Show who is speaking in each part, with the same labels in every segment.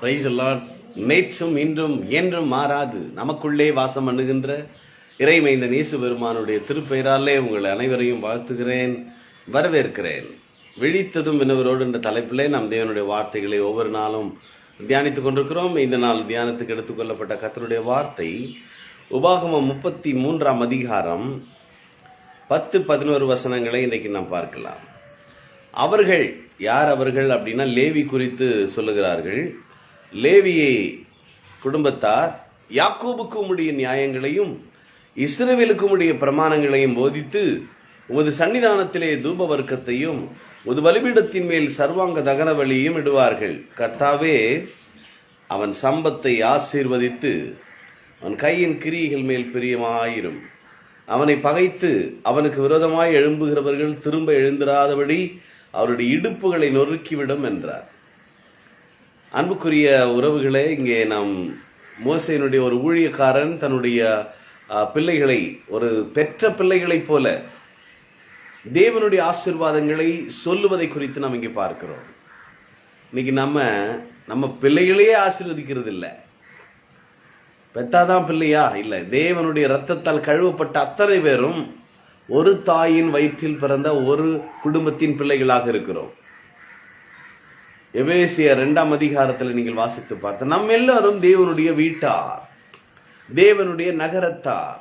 Speaker 1: Price எல்லாம் நேற்றும் இன்றும் என்றும் மாறாது. நமக்குள்ளே வாசம் பண்ணுகின்ற இறைமைந்த நேசு பெருமானுடைய திருப்பெயராலே உங்கள் அனைவரையும் வாழ்த்துகிறேன் வரவேற்கிறேன். விழித்ததும் வினவரோடு என்ற தலைப்பிலே நாம் தேவனுடைய வார்த்தைகளை ஒவ்வொரு நாளும் தியானித்துக் கொண்டிருக்கிறோம். இந்த நாள் தியானத்துக்கு எடுத்துக்கொள்ளப்பட்ட கத்தருடைய வார்த்தை உபாகமம் முப்பத்தி மூன்றாம் அதிகாரம் பத்து பதினோரு வசனங்களை இன்றைக்கு நாம் பார்க்கலாம். அவர்கள் யார் அவர்கள் அப்படின்னா லேவி குறித்து சொல்லுகிறார்கள். லேவியை குடும்பத்தார் யாக்கோபுக்கு உடைய நியாயங்களையும் இஸ்ரவேலுக்கு உடைய பிரமாணங்களையும் போதித்து உமது சன்னிதானத்திலே தூப வர்க்கத்தையும் உது பலிபீடத்தின் மேல் சர்வாங்க தகன வழியும் இடுவார்கள். கர்த்தாவே அவன் சம்பத்தை ஆசீர்வதித்து அவன் கையின் கிரியைகள் மேல் பிரியமாயிரும். அவனை பகைத்து அவனுக்கு விரோதமாய் எழும்புகிறவர்கள் திரும்ப எழுந்திராதபடி அவருடைய இடுப்புகளை நொறுக்கிவிடும் என்றார். அன்புக்குரிய உறவுகளே இங்கே நாம் மோசையினுடைய ஒரு ஊழியக்காரன் தன்னுடைய பிள்ளைகளை ஒரு பெற்ற பிள்ளைகளைப் போல தேவனுடைய ஆசீர்வாதங்களை சொல்லுவதை குறித்து நாம் இங்கே பார்க்கிறோம். இன்னைக்கு நம்ம நம்ம பிள்ளைகளையே ஆசீர்வதிக்கிறது இல்லை பெத்தாதான் பிள்ளையா? இல்லை. தேவனுடைய ரத்தத்தால் கழுவப்பட்ட அத்தனை பேரும் ஒரு தாயின் வயிற்றில் பிறந்த ஒரு குடும்பத்தின் பிள்ளைகளாக இருக்கிறோம். எபேசிய ரெண்டாம் அதிகாரத்தில் நீங்கள் வாசித்து பார்த்த நம்ம எல்லாரும் தேவனுடைய வீட்டார் தேவனுடைய நகரத்தார்.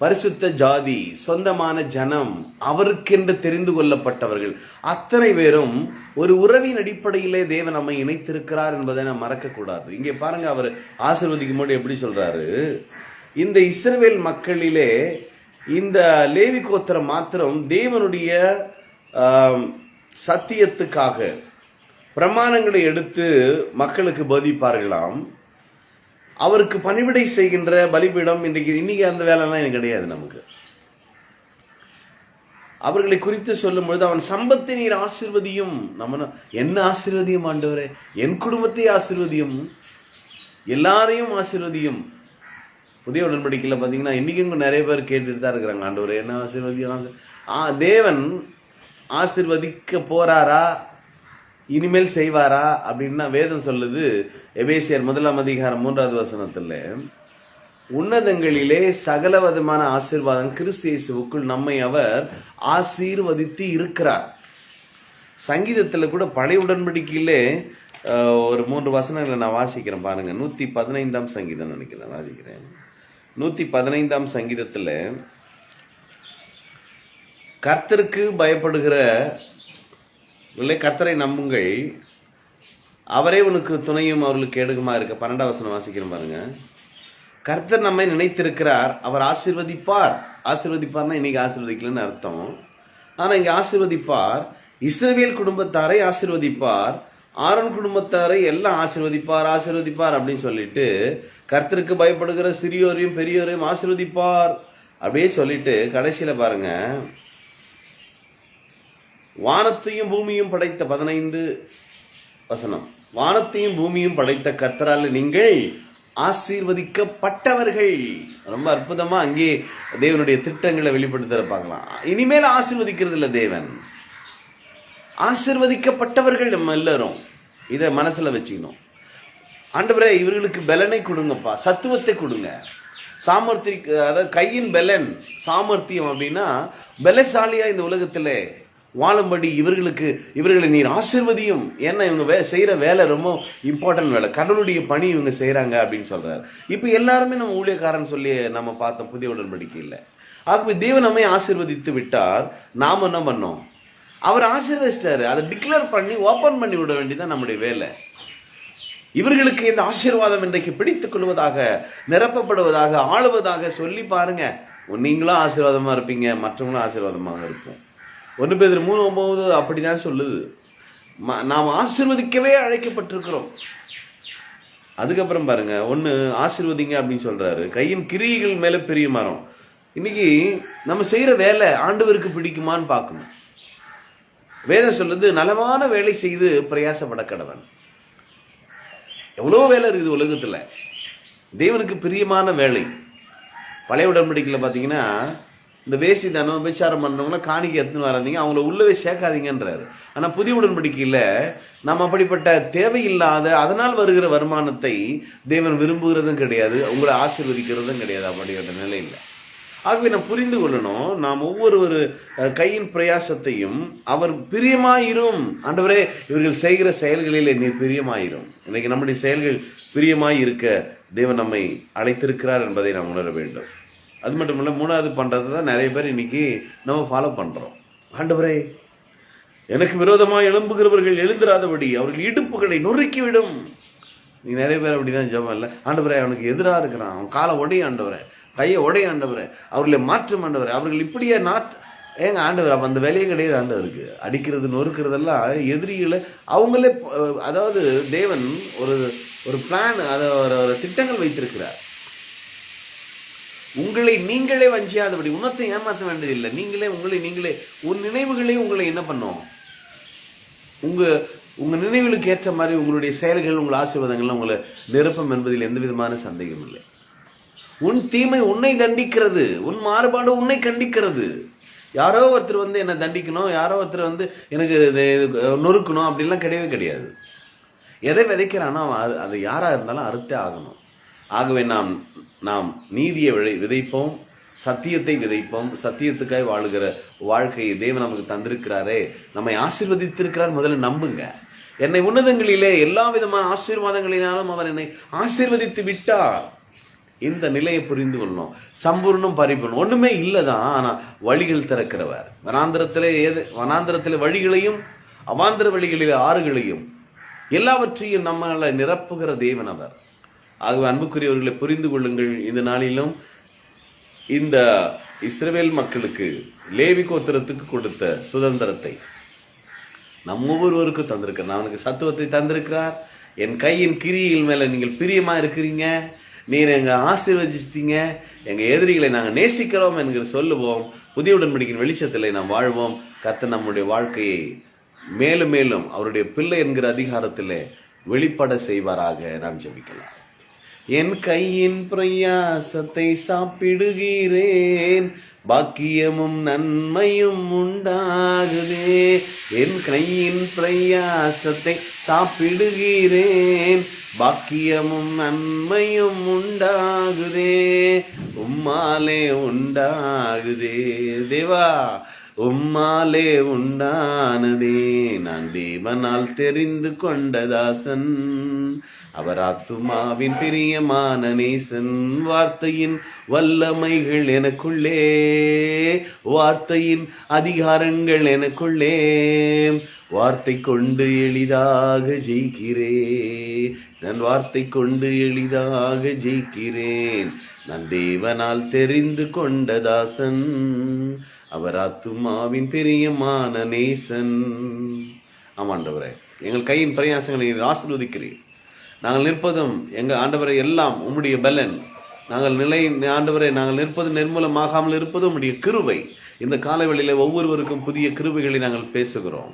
Speaker 1: பரிசுத்த ஜாதி சொந்தமான ஜனம் அவருக்கென்று தெரிந்து கொள்ளப்பட்டவர்கள். அத்தனை பேரும் ஒரு உறவின் அடிப்படையிலே தேவன் நம்மை இணைத்திருக்கிறார் என்பதை நாம் மறக்கக்கூடாது. இங்கே பாருங்க அவர் ஆசிர்வதிக்கும் போது எப்படி சொல்றாரு? இந்த இஸ்ரவேல் மக்களிலே இந்த லேவி கோத்திரம் மாத்திரம் தேவனுடைய சத்தியத்துக்காக பிரமாணங்களை எடுத்து மக்களுக்கு போதிப்பார்களாம். அவருக்கு பணிவிடை செய்கின்ற பலிபீடம் இன்றைக்கு இன்னைக்கு அந்த வேலைலாம் எனக்கு கிடையாது நமக்கு. அவர்களை குறித்து சொல்லும் பொழுது அவன் சம்பத்தை நீர் ஆசிர்வதியும் நம்ம என்ன- ஆசிர்வதியும் ஆண்டவரே? என் குடும்பத்தை ஆசிர்வதியும் எல்லாரையும் ஆசிர்வதியும். புதிய உடன்படிக்கையில் பார்த்தீங்கன்னா இன்றைக்கும் நிறைய பேர் கேட்டுட்டு தான் இருக்கிறாங்க. ஆண்டவரே என்ன ஆசிர்வதியும் ஆசிர் ஆ தேவன் ஆசிர்வதிக்க போறாரா? இனிமேல் செய்வாரா அப்படின்னா வேதம் சொல்லுது எபேசியர் முதலாம் அதிகாரம் மூன்றாவது வசனத்துல. உன்னதங்களிலே சகல விதமான ஆசீர்வாதம் கிறிஸ்து இயேசுவுக்குள் நம்மை அவர் ஆசீர்வதித்து இருக்கிறார். சங்கீதத்துல கூட பழைய உடன்படிக்கையிலே ஒரு மூன்று வசனங்களை நான் வாசிக்கிறேன் பாருங்க. நூத்தி பதினைந்தாம் சங்கீதம் நினைக்கிறேன் வாசிக்கிறேன். நூத்தி பதினைந்தாம் சங்கீதத்துல கர்த்தருக்கு பயப்படுகிற இல்லை கர்த்தரை நம்புங்கள். அவரே உனக்கு துணையும் அவர்களுக்கு கேடுகுமா இருக்க. பன்னெண்டாம் வசனம் வாசிக்கிறோம் பாருங்க. கர்த்தர் நம்மை நினைத்திருக்கிறார். அவர் ஆசீர்வதிப்பார். ஆசீர்வதிப்பார்னா இன்னைக்கு ஆசீர்வதிக்கலன்னு அர்த்தம். ஆனால் இங்கே ஆசீர்வதிப்பார். இஸ்ரவேல் குடும்பத்தாரை ஆசீர்வதிப்பார். ஆரோன் குடும்பத்தாரை எல்லாம் ஆசிர்வதிப்பார் ஆசிர்வதிப்பார் அப்படின்னு சொல்லிட்டு கர்த்தருக்கு பயப்படுகிற சிறியோரையும் பெரியோரையும் ஆசிர்வதிப்பார். அப்படியே சொல்லிட்டு கடைசியில் பாருங்க. வானத்தையும் பூமியும் படைத்த பதினைந்து வசனம். வானத்தையும் பூமியும் படைத்த கர்த்தரால் நீங்கள் ஆசீர்வதிக்கப்பட்டவர்கள். ரொம்ப அற்புதமா அங்கே தேவனுடைய திட்டங்களை வெளிப்படுத்த பார்க்கலாம். இனிமேல் ஆசீர்வதிக்கிறது இல்லை தேவன். ஆசீர்வதிக்கப்பட்டவர்கள் நம்ம எல்லாரும். இதை மனசுல வச்சுக்கணும். ஆண்டவரே இவர்களுக்கு பலனை கொடுங்கப்பா. சத்துவத்தை கொடுங்க. சாமர்த்திய அதாவது கையின் பலன் சாமர்த்தியம் அப்படின்னா பலசாலியா இந்த உலகத்திலே வாழும்படி இவர்களுக்கு இவர்களை நீர் ஆசிர்வதியும். ஏன்னா இவங்க வே செய்கிற வேலை ரொம்ப இம்பார்ட்டன்ட் வேலை. கடவுளுடைய பணி இவங்க செய்கிறாங்க அப்படின்னு சொல்கிறார் இப்போ எல்லாருமே நம்ம ஊழியக்காரன் சொல்லி நம்ம பார்த்தோம் புதிய உடன்படிக்கை இல்லை. ஆகவே தேவன் நம்மை ஆசிர்வதித்து விட்டார். நாம் என்ன பண்ணோம்? அவர் ஆசீர்வதிச்சிட்டாரு. அதை டிக்ளேர் பண்ணி ஓப்பன் பண்ணி விட வேண்டியதான் நம்முடைய வேலை. இவர்களுக்கு இந்த ஆசீர்வாதம் இன்றைக்கு பிடித்துக் கொள்வதாக நிரப்பப்படுவதாக ஆளுவதாக சொல்லி பாருங்க. நீங்களும் ஆசீர்வாதமாக இருப்பீங்க மற்றவங்களும் ஆசீர்வாதமாக இருப்போம் ஒன்று பேர் மூணு ஒன்பது அப்படிதான் சொல்லுது. நாம் ஆசிர்வதிக்கவே அழைக்கப்பட்டிருக்கிறோம். அதுக்கப்புறம் பாருங்க ஒன்று ஆசிர்வதிங்க அப்படின்னு சொல்றாரு. கையின் கிரியைகள் மேலே பெரிய மரம். இன்னைக்கு நம்ம செய்கிற வேலை ஆண்டவருக்கு பிடிக்குமான்னு பார்க்கணும். வேதம் சொல்லுது நலமான வேலை செய்து பிரயாசப்பட கடவன். எவ்வளோ வேலை இருக்குது உலகத்தில். தேவனுக்கு பிரியமான வேலை. பழைய உடன்படிக்கையில் பார்த்தீங்கன்னா இந்த வேசி தானம் விபச்சாரம் பண்ணவங்கள காணிக்கை எடுத்துன்னு வராதீங்க அவங்கள உள்ளவே சேர்க்காதீங்கன்றாரு. ஆனால் புதிய உடன்படிக்கையில் நம்ம அப்படிப்பட்ட தேவையில்லாத அதனால் வருகிற வருமானத்தை தேவன் விரும்புகிறதும் கிடையாது உங்களை ஆசீர்வதிக்கிறதும் கிடையாது அப்படிங்கிற நிலையில். ஆகவே நாம் புரிந்து கொள்ளணும் நாம் ஒவ்வொரு ஒரு கையின் பிரயாசத்தையும் அவர் பிரியமாயிரும். ஆண்டவரே இவர்கள் செய்கிற செயல்களில் நீ பிரியமாயிரும். இன்னைக்கு நம்முடைய செயல்கள் பிரியமாய் இருக்க தேவன் நம்மை அழைத்திருக்கிறார் என்பதை நாம் உணர வேண்டும். அது மட்டும் இல்லை மூணாவது பண்ணுறது தான் நிறைய பேர் இன்னைக்கு நம்ம ஃபாலோ பண்ணுறோம் ஆண்டவரே எனக்கு விரோதமாக எழும்புகிறவர்கள் எழுந்திராதபடி அவர்கள் இடுப்புகளை நொறுக்கிவிடும். நீ நிறைய பேர் அப்படிதான் ஜெபம் இல்லை. ஆண்டவரே அவனுக்கு எதிராக இருக்கிறான். அவன் காலை உடைய ஆண்டவரே கையை உடைய ஆண்டவரே அவர்களை மாற்றம் ஆண்டவரே. அவர்கள் இப்படியே நாட் ஏங்க ஆண்டவர் அப்போ அந்த வேலையே கிடையாது ஆண்டவருக்கு அடிக்கிறது நொறுக்கிறதெல்லாம் எதிரிகளை அவங்களே அதாவது தேவன் ஒரு ஒரு பிளான் அதை ஒரு திட்டங்கள் வைத்திருக்கிறார். உங்களை நீங்களே வஞ்சியாதபடி உன்னத்தை ஏமாற்ற வேண்டியதில்லை. நீங்களே உங்களை நீங்களே உன் நினைவுகளே உங்களை என்ன பண்ணும்? உங்க உங்க நினைவுகளுக்கு ஏற்ற மாதிரி உங்களுடைய செயல்கள் உங்கள் ஆசீர்வாதங்கள் உங்களை நிரப்பும் என்பதில் எந்த விதமான சந்தேகம் இல்லை. உன் தீமை உன்னை தண்டிக்கிறது. உன் மாறுபாடு உன்னை கண்டிக்கிறது. யாரோ ஒருத்தர் வந்து என்னை தண்டிக்கணும் யாரோ ஒருத்தர் வந்து எனக்கு நொறுக்கணும் அப்படின்லாம் கிடையவே கிடையாது. எதை விதைக்கிறானோ அவன் அது அது யாரா இருந்தாலும் அறுத்தே ஆகணும். ஆகவே நாம் நாம் நீதியை விளை விதைப்போம் சத்தியத்தை விதைப்போம் சத்தியத்துக்காய் வாழுகிற வாழ்க்கையை தேவன் நமக்கு தந்திருக்கிறாரே. நம்மை ஆசீர்வதித்திருக்கிறார் முதல்ல நம்புங்க. என்னை உன்னதங்களிலே எல்லா விதமான ஆசீர்வாதங்களினாலும் அவர் என்னை ஆசீர்வதித்து விட்டார். இந்த நிலையை புரிந்து கொள்ளணும் சம்பூர்ணம் பரிபூர்ணம். ஒண்ணுமே இல்லைதான் ஆனா வழிகள் திறக்கிறவர். வனாந்திரத்திலே ஏது வனாந்திரத்திலே வழிகளையும் அவாந்திர வழிகளிலே ஆறுகளையும் எல்லாவற்றையும் நம்மளை நிரப்புகிற தேவன் அவர். ஆகவே அன்புக்குரியவர்களை புரிந்து கொள்ளுங்கள். இந்த நாளிலும் இந்த இஸ்ரேல் மக்களுக்கு லேவி கோத்திரத்துக்கு கொடுத்த சுதந்திரத்தை நம் ஒவ்வொருவருக்கும் தந்திருக்கிறார். அவனுக்கு சத்துவத்தை தந்திருக்கிறார். என் கையின் கிரியில் மேல நீங்கள் பிரியமா இருக்கிறீங்க. நீர் எங்க ஆசீர்வதிச்சிட்டீங்க. எங்க எதிரிகளை நாங்கள் நேசிக்கிறோம் என்கிற சொல்லுவோம். புதிய உடன்படிக்கின் வெளிச்சத்தில் நாம் வாழ்வோம். கத்த நம்முடைய வாழ்க்கையை மேலும் மேலும் அவருடைய பிள்ளை என்கிற அதிகாரத்தில் வெளிப்பட செய்வாராக. நாம் ஜெபிக்கலாம். என் கையின் பிரயாசத்தை சாப்பிடுகிறேன். பாக்கியமும் நன்மையும் உண்டாகுதே என் கையின் பிரயாசத்தை சாப்பிடுகிறேன். பாக்கியமும் நன்மையும் உண்டாகுதே. உம்மாலே உண்டாகுதே. தேவா உம்மாலே உண்டானதே. நான் தேவனால் தெரிந்து கொண்ட தாசன் அவர் ஆத்துமாவின் பிரியமான நேசன் வார்த்தையின் வல்லமைகள் எனக்குள்ளே வார்த்தையின் அதிகாரங்கள் எனக்குள்ளே வார்த்தை கொண்டு எளிதாக ஜெயிக்கிறே. நான் வார்த்தை கொண்டு எளிதாக ஜெயிக்கிறேன். நான் தேவனால் தெரிந்து கொண்ட தாசன் அவர் ஆத்துமாவின் பெரியமான நேசன். ஆமாண்டவரே எங்கள் கையின் பிரயாசங்களை ஆசிர்வதிக்கிறீர். நாங்கள் நிற்பதும் எங்கள் ஆண்டவரை எல்லாம் உம்முடைய பலன். நாங்கள் நிலை ஆண்டவரை நாங்கள் நிற்பது நிர்மூலமாகாமல் இருப்பது உம்முடைய கிருவை இந்த காலவெளியில் ஒவ்வொருவருக்கும் புதிய கிருவைகளை நாங்கள் பேசுகிறோம்.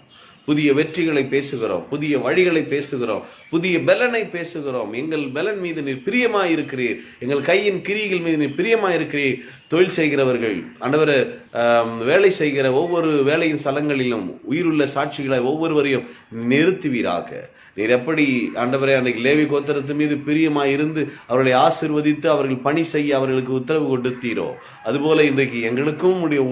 Speaker 1: புதிய வெற்றிகளை பேசுகிறோம் புதிய வழிகளை பேசுகிறோம் புதிய பலனை பேசுகிறோம். எங்கள் பலன் மீது நீர் பிரியமாய் இருக்கிறீர். எங்கள் கையின் கிரிகள் மீது நீர் பிரியமாக இருக்கிறீர். தொழில் செய்கிறவர்கள் அண்டவர் வேலை செய்கிற ஒவ்வொரு வேலையின் ஸ்தலங்களிலும் உயிருள்ள சாட்சிகளை ஒவ்வொருவரையும் நிறுத்துவீராக. நீர் எப்படி ஆண்டவரே அன்றைக்கு லேவி கோத்திரத்து மீது பிரியமாக இருந்து அவர்களை ஆசிர்வதித்து அவர்கள் பணி செய்ய அவர்களுக்கு உத்தரவு கொடுத்தீரோ? அதுபோல இன்றைக்கு எங்களுக்கும் உடைய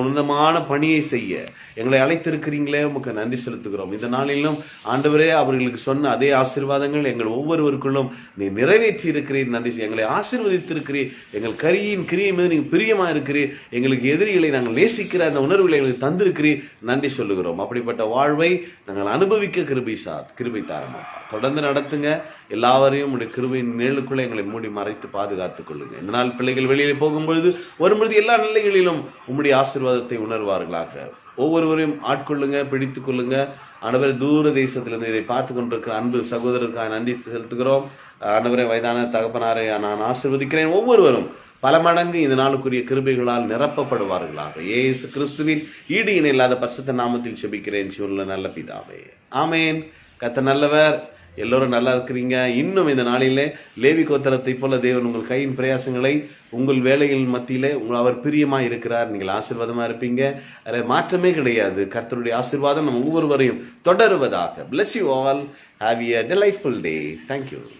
Speaker 1: உன்னதமான பணியை செய்ய. எங்களை அழைத்திருக்கிறீங்களே உமக்கு நன்றி செலுத்துகிறோம். இந்த நாளிலும் ஆண்டவரே அவர்களுக்கு சொன்ன அதே ஆசீர்வாதங்கள் எங்கள் ஒவ்வொருவருக்குள்ளும் நீ நிறைவேற்றி இருக்கிறீர் நன்றி எங்களை ஆசீர்வதித்திருக்கிறீர். எங்கள் கரியின் கிரியை மீது நீங்கள் பிரியமாக இருக்கிறீர் எங்களுக்கு எதிரிகளை நாங்கள் நேசிக்கிற அந்த உணர்வுகளை எங்களுக்கு தந்திருக்கிறீர். நன்றி சொல்லுகிறோம். அப்படிப்பட்ட வாழ்வை நாங்கள் அனுபவிக்க கிருபை சா கிருபை தாரமா. தொடர்ந்து நடத்துங்க. எல்லாவரையும் உடைய கிருபையின் நிழலுக்குள்ள எங்களை மூடி மறைத்து பாதுகாத்துக் கொள்ளுங்க. இந்த நாள் பிள்ளைகள் வெளியிலே போகும்பொழுது வரும்பொழுது எல்லா நிலைகளிலும் உம்முடைய ஆசீர்வாதத்தை உணர்வார்களாக. ஒவ்வொருவரையும் ஆட்கொள்ளுங்க பிடித்து கொள்ளுங்க. ஆண்டவரை தூர தேசத்திலிருந்து இதை பார்த்து கொண்டிருக்கிற அன்பு சகோதரருக்காக நன்றி செலுத்துகிறோம். ஆண்டவரை வயதான தகப்பனாரை நான் ஆசிர்வதிக்கிறேன் ஒவ்வொருவரும். பல மடங்கு இந்த நாளுக்குரிய கிருபைகளால் நிரப்பப்படுவார்களாக. இயேசு கிறிஸ்துவின் ஈடு இணை இல்லாத பரிசுத்த நாமத்தில் செபிக்கிறேன். சிவனில் நல்ல பிதாவே. ஆமேன். கத்த நல்லவர். எல்லோரும் நல்லா இருக்கிறீங்க. இன்னும் இந்த நாளிலே லேவி கோத்தலத்தை போல தேவன் உங்கள் கையின் பிரயாசங்களை உங்கள் வேலைகள் மத்தியிலே உங்கள் அவர் பிரியமா இருக்கிறார். நீங்கள் ஆசீர்வாதமா இருப்பீங்க. அதில் மாற்றமே கிடையாது. கர்த்தருடைய ஆசீர்வாதம் நம்ம ஒவ்வொருவரையும் தொடருவதாக. Bless you all have a delightful day thank you